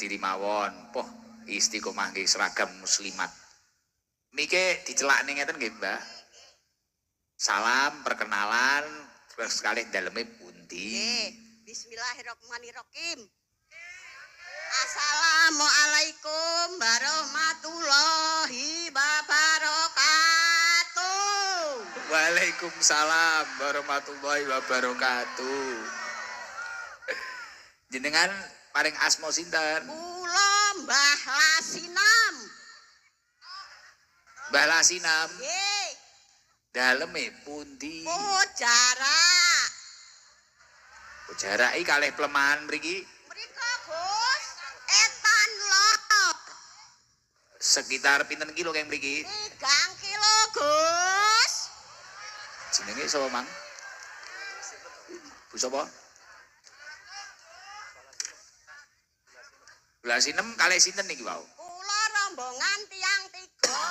diri mawon. Poh, istiqomah nggih seragam muslimat. Mike dicelak ning ngeten nggih, Mbah. Salam perkenalan terus sekali daleme pundi. Bismillahirrahmanirrahim. Assalamualaikum warahmatullahi wabarakatuh. Waalaikumsalam warahmatullahi wabarakatuh. Jenengan paring asma sinten? Kula Mbah Lasinam. Mbah Lasinam. Nggih, Daleme pundi? jarak. Jarake kalih pelemahan mriki Mriko Gus, etan lor. sekitar pinten kilo keng mriki? Tigang kilo Gus. Jenenge sapa, Mang? Bu sapa? Belasinem kalih sinten niki wau? Kula rombongan tiang tiga.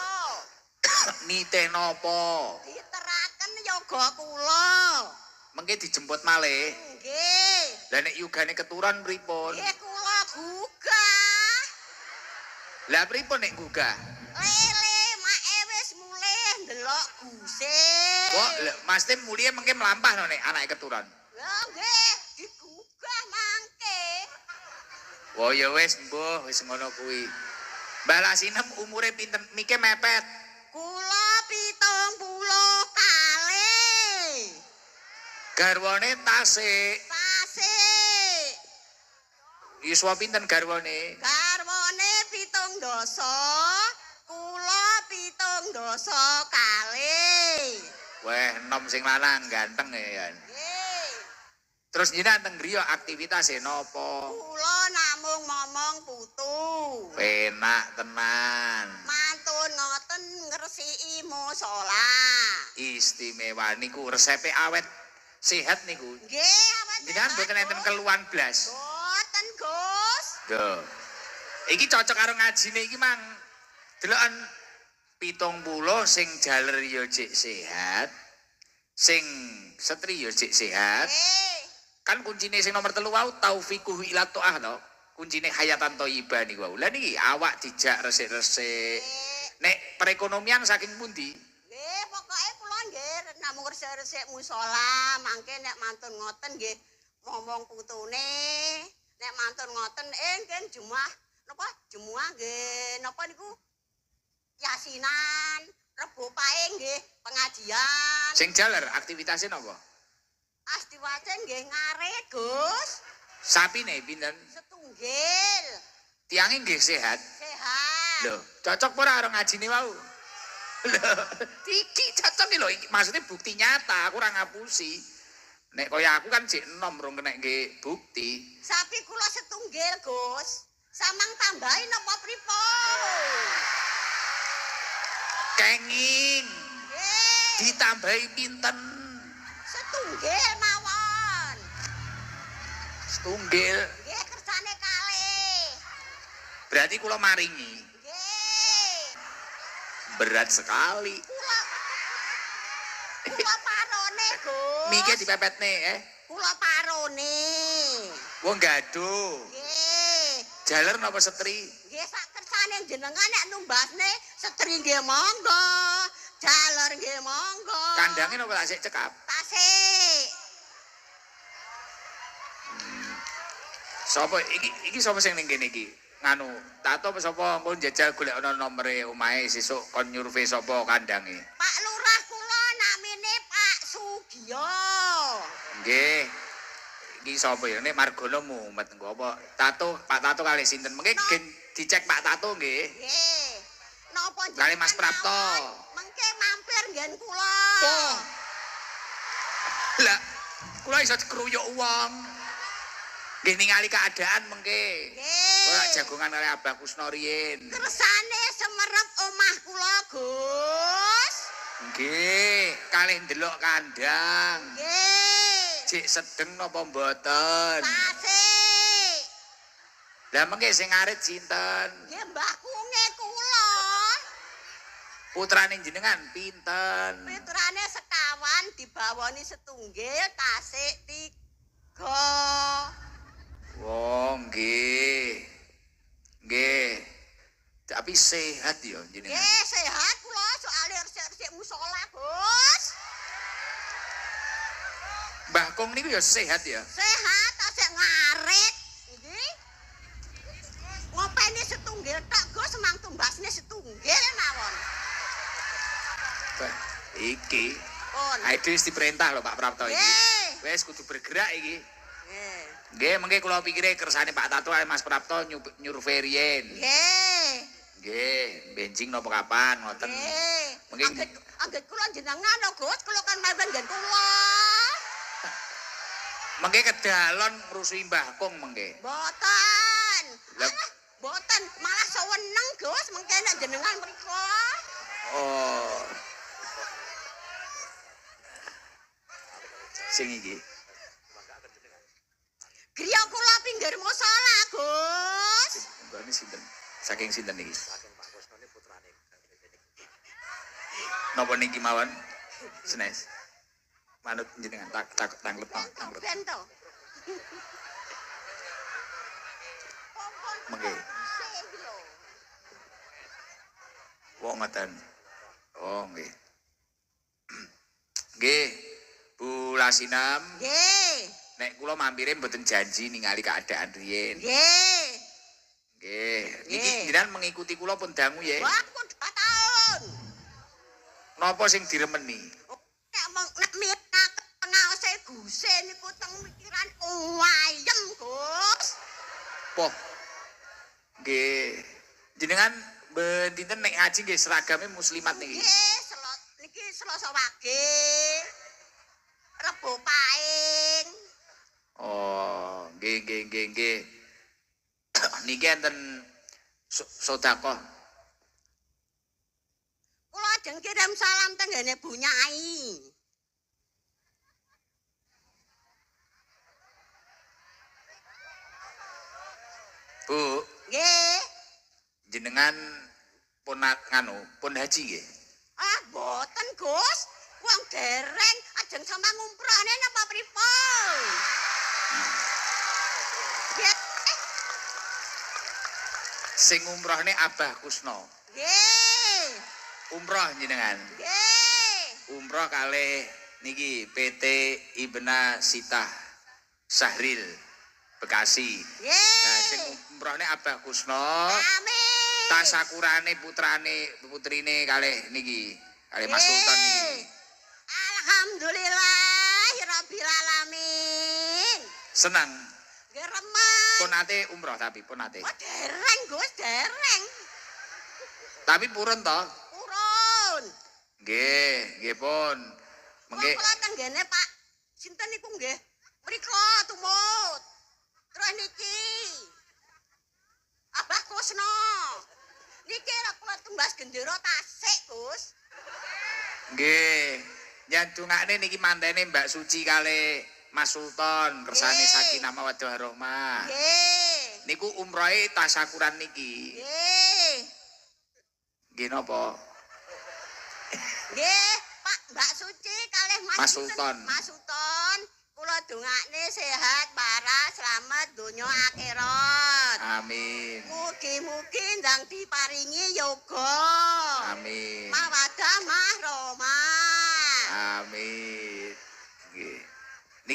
Nitih napa? Diteraken yoga kula. Mengke dijemput malih. Nggih. Lah nek yugane keturunan pripun? Nggih kula gugah. Lah pripun nek gugah? Lele make wis mulih ndelok guse. Kok lho, Mas Tim mulia mengke melampah no nek anake keturunan. Oh ya wis mbuh wis ngono kuwi. Mbah Lasinem umure pinten mike mepet. Kula pitung puluh kali. Garwane tasik. Tasik. Yuswa pinten garwane? Garwane pitung dosa. Kula pitung dosa kali. Weh, enom sing lanang ganteng ya. Nggih. Terus jenengan teng griya aktivitas e napa? Kula momong putu. Penak tenan. Mantun ngoten ngresiki musala. Istimewa niku resepe awet sehat niku. Nggih, apa Jenengan boten enten keluhan blas. Boten, Gus. Duh. Iki cocok karo ngajine iki mang. Deloken pitung puluh sing jaler ya jek sehat. Sing setri ya jek sehat. Nggih. Kan kuncine sing nomor telu wau taufiquhu ila ta'ah to. Kuncine hayatan thayyibah niku wau. Lah niki awak dijak resik-resik. Nek perekonomian saking pundi? Nggih, pokoke kula nggih namung resik-resik musala, mangke nek mantun ngoten nggih momong putune. Nek mantun ngoten eh nggih Jumat napa Jumat nggih napa niku Yasinan, Rebo pae nggih pengajian. Sing jaler aktivitasnya napa? Astiwace nggih ngarit, Gus. Sapine pinten? Setunggil. Tiange nggih sehat. Sehat. Lho, cocok ora karo ngajine wau? Lho, iki cocok iki lho, maksudnya bukti nyata, aku ora ngapusi. Nek kaya aku kan jek enom rong kena nggih bukti. Sapi kula setunggil, Gus. Samang tambahin napa pripun? Kenging Nggih. ditambahi pinten? Setunggil mawon. Setunggil. Nggih kersane kalih. Berarti kula maringi. Nggih. Berat sekali. Kula parone, Gus. Mike dipepetne eh. Kula parone. Wong gaduh. Nggih. Jaler napa setri? Nggih sak kersane jenengan nek numbasne setri nggih monggo. Jaler nggih monggo. Kandange napa tak sik cekap? tasik. Sopo iki iki sapa sing ning kene iki? Nganu, tato apa sapa pun jajal golek ana nomere omahe sesuk kon nyurvei sapa kandange. Pak Lurah kula namine Pak Sugio. Nggih. Iki sapa ya? Nek Margono mumet engko apa? Tato, Pak Tato kali sinten? Mengke gen dicek Pak Tato nggih. Nggih. Napa Kali Mas Prapto. Mengke mampir nggen kula. Oh. Lah, kula iso dikruyuk wong. Nggih ningali keadaan mengke. Ora Nggih. jagongan kali Abah Kusno riyin. Kersane semerep omah kula, Gus. Nggih, kalih ndelok kandang. Nggih. Cik sedeng napa mboten? Tasik. Lah mengke sing ngarit sinten? Nggih Mbah Kunge kula. Putrane jenengan pinten? Pitrane sekawan dibawani setunggil tasik tiga. Wong nggih. Tapi sehat ya jenengan. Nggih, sehat kula soalé resik-resik musala, Gus. Mbah Kong niku ya sehat ya. Sehat asik ngarit. Nggih. Ngopeni setunggil tok, Gus, semang tumbasne setunggil mawon. Bah, iki Pun. Aide wis diperintah lho Pak Prapto iki. Nggih. Wis kudu bergerak iki. Nggih. Mengke kula pikire kersane Pak Tato kali Mas Prapto Ferien. Nggih. Nggih, benjing napa kapan ngoten. Nggih. Angget angget kula jenengan lho, Gus, kula kan mawon nggen kula. Mengke kedalon ngrusui Mbah Kong mengke. Boten. Lah- Alah, boten, malah seweneng, Gus, mengke nek jenengan mriku. Oh. Sing iki. Saking sinten iki? Napa niki mawon? Senes. Manut jenengan tak tak tanglet tang- tanglet. Mengke. Wong ngoten. Oh, nggih. Nggih. Bu Lasinam, Nggih. nek kula mampire mboten janji ningali keadaan riyen. Nggih. Niki Nggih. jenengan mengikuti kula pun dangu ya. Wah, aku dua tahun. Napa sing diremeni? Nek mong nek mirna pengaose guse niku teng mikiran wayem, Gus. Poh. Nggih. Jenengan ben dinten nek ngaji nggih seragame muslimat niki. Nggih, selot niki Selasa Wage. Rebo Paing. Oh, nggih nggih nggih nggih. Niki enten so- sedekah. Kula ajeng kirim salam tenggene Bu Nyai. Bu, Nggih. jenengan pun nganu, pun haji nggih. Ah, boten, Gus. Wong dereng ajeng sama ngumprane napa pripun? Nggih. Sing umrohne Abah Kusno. Nggih. Umroh jenengan. Nggih. Umroh kalih niki PT Ibna Sitah Sahril Bekasi. Nah, sing Nggih. umrohne Abah Kusno, Amin. tasakurane putrane putrine kalih niki, kalih Mas Sultan niki. Alhamdulillah alamin. Senang. Nggih remen. Pun ate umroh tapi pun ate. Oh, dereng, Gus, dereng. Tapi purun toh. Urun. Nggih, nggih pun. Mengke Kula tenggene Pak sinten niku nggih? Mriko tumut. Terus niki. Abah Kusno. Niki ra kula tumbas gendera tasik, Gus. nggih. Nyandungane niki mantene Mbak Suci kalih Mas Sultan kersane. Sakinah Mawaddah Warahmah. Nggih. Niku umrohe tasakuran niki. Nggih. Nggih napa? Nggih, Pak Mbak Suci kalih Mas, Mas? Sultan. Mas Sultan, kula dongakne sehat waras selamat donya akhirat. Amin. Mugi-mugi ndang diparingi yoga. Amin. Mawadah mahromah. Amin.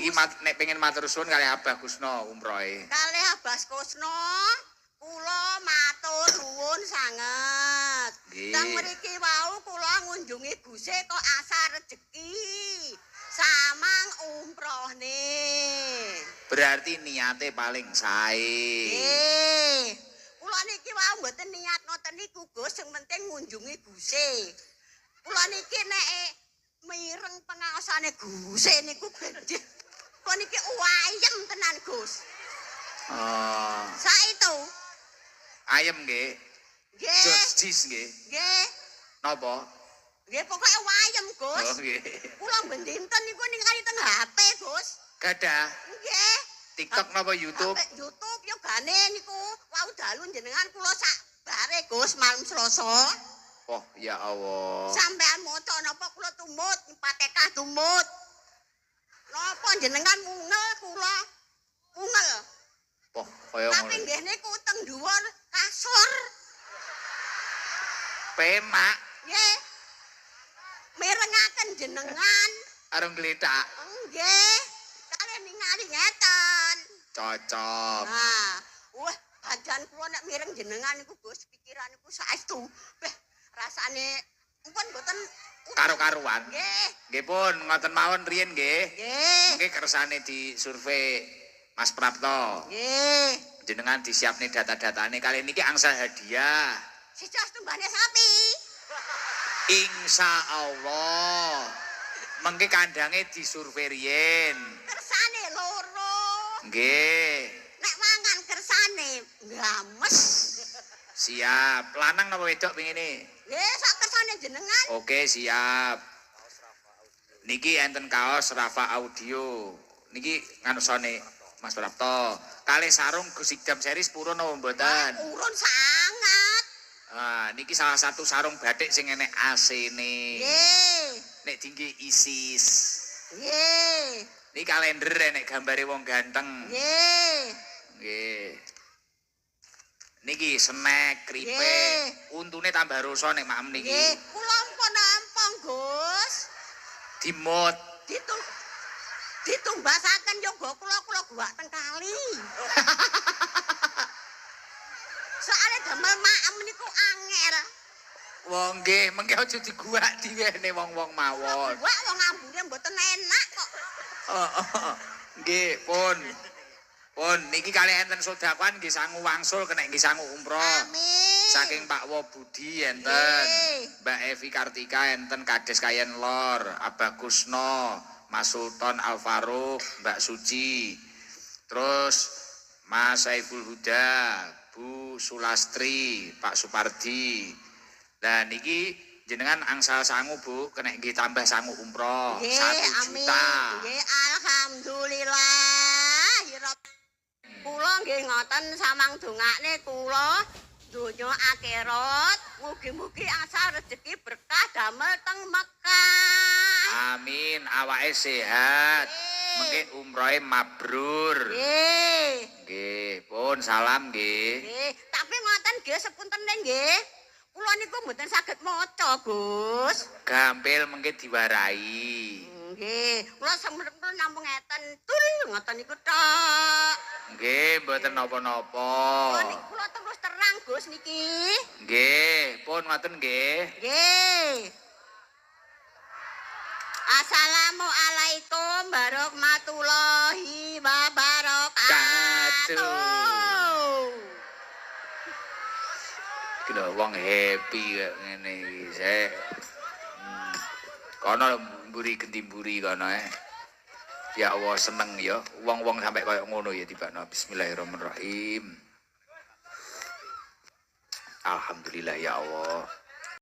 Niki mat, nek pengen matur suwun kalih Abah Kusno umrohe. Kalih Abas Kusno, kula matur nuwun sanget. Teng mriki wau kula ngunjungi Guse kok asar rejeki. Samang umrohne. Berarti niate paling sae. Nggih. Kula niki wau mboten niat ngoten niku, Gus, sing penting ngunjungi Guse. Kula niki nek mireng pengaosane Guse niku gede. Kula niki wayem tenan, Gus. Oh, Saito. ayem nggih. Nggih. Jos jis nggih. Nggih. Napa? Nggih pokoke wayem, Gus. Oh nggih. Kula bendinten niku ningali teng HP, Gus. Gadah Nggih. TikTok napa YouTube? Sampai YouTube yo gane niku wau dalu jenengan kula sak bare Gus malam Selasa. Oh, ya Allah. Sampean maca napa kula tumut patekah tumut. Napa jenengan ngungel kula ngungel. Oh, kaya Tapi ngono. nggih niku teng dhuwur kasur. Pemak Nggih. Mirengaken jenengan. arung gletak. Nggih. Kalian ningali ngeten. Cocok. Nah, wah, badan kula nek mireng jenengan niku Gus, pikiran niku saestu. Beh, rasane mpun mboten Karo-karuan. Nggih. Nggih pun ngoten mawon riyen nggih. Nggih. Nggih kersane di survei Mas Prapto. Nggih. Jenengan disiapne data-datane kali niki angsal hadiah. Sicas tumbane sapi. Insya Allah. Mengke kandange disurvei riyen. Kersane loro. Nggih. Nek mangan kersane games. Siap. Lanang napa wedok pengene? Nggih, sak kersane jenengan. Oke, siap. Niki enten kaos Rafa Audio. Niki nganusane Mas Prapto. Kalih sarung Gus Idam series purun napa mboten? Urun sangat. Ah, niki salah satu sarung batik sing enek AC-ne. Nggih. Nek tinggi ISIS. Nggih. Niki kalender enek gambare wong ganteng. Nggih. Nggih. Niki snack, kripe. Untune tambah rasa nek maem niki. Nggih, kula mpun nampung, Gus. Dimot. Ditung ditumbasaken yoga kula kula guwak teng kali. Soale damel maem niku angel. Wong nggih, mengke aja diguak diwene wong-wong mawon. Guwak wong ambune mboten enak kok. Oh, oh, oh. Nggih, pun. Pun niki kalih enten sodakan nggih sangu wangsul kena nggih sangu umroh. Amin. Saking Pak Wo Budi enten. Mbak Evi Kartika enten Kades Kayen Lor, Abah Kusno, Mas Sultan Al Faruq, Mbak Suci. Terus Mas Saiful Huda, Bu Sulastri, Pak Supardi. Nah niki jenengan angsal sangu Bu, kena nggih tambah sangu umroh satu amin. juta. Nggih, alhamdulillah. Kula nggih ngoten samang dongakne kula donya akhirat mugi-mugi asal rezeki berkah damel teng Mekah. Amin, awake sehat. Mengke umrohe mabrur. Nggih. Nggih, pun salam nggih. Nggih, tapi ngoten nggih sepuntene nggih. Kula niku mboten saged maca, Gus. Gampil mengke diwarai. Nggih, kula semerempun namung ngeten tul ngoten niku tok. Nggih, mboten napa-napa. Kula niku kula terus terang, Gus niki. Nggih, pun ngoten nggih. Nggih. Assalamualaikum warahmatullahi wabarakatuh. Lho wong happy kok ngene iki. Sek. Kono mburi gentimburi kono eh. Ya Allah seneng ya. Wong-wong sampai koyo ngono ya tibakno. Bismillahirrahmanirrahim. Alhamdulillah ya Allah.